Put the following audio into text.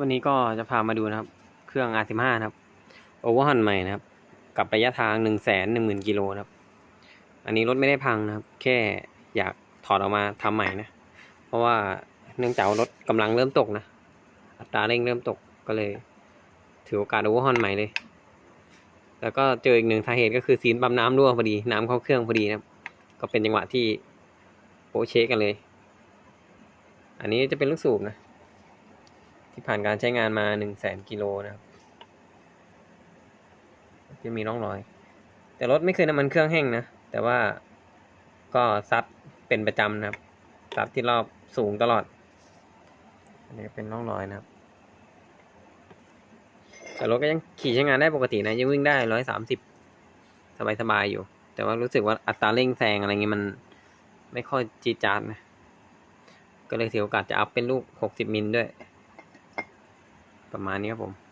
วันนี้ก็จะพามาดูนะครับ เครื่อง R15 นะครับโอเวอร์ฮอนใหม่นะครับ กับระยะทางหนึ่งแสนหนึ่งหมื่นกิโลนะครับ อันนี้รถไม่ได้พังนะครับ แค่อยากถอดออกมาทำใหม่นะ เพราะว่าเนื่องจากรถกำลังเริ่มตกนะ อัตราเร่งเริ่มตกก็เลย ถือโอกาสโอเวอร์ฮอนใหม่เลย แล้วก็เจออีกหนึ่งสาเหตุก็คือซีนปั๊มน้ำรั่วพอดี น้ำเข้าเครื่องพอดีนะครับ ก็เป็นจังหวะที่โปเช็คกันเลย อันนี้จะเป็นลูกสูบนะ ที่ผ่านการใช้งานมาหนึ่งแสนกิโลนะครับจะมีร่องรอย แต่รถไม่เคยน้ำมันเครื่องแห้งนะ แต่ว่าก็ซัดเป็นประจำนะครับซัดที่รอบสูงตลอด อันนี้เป็นร่องรอยนะครับ แต่รถก็ยังขี่ใช้งานได้ปกตินะยังวิ่งได้ร้อยสามสิบสบายๆอยู่ แต่ว่ารู้สึกว่าอัตราเร่งแซงอะไรเงี้ยมันไม่ค่อยจีจาดนะ ก็เลยถือโอกาสจะอัพเป็นลูกหกสิบมิลด้วย ประมาณนี้ครับผม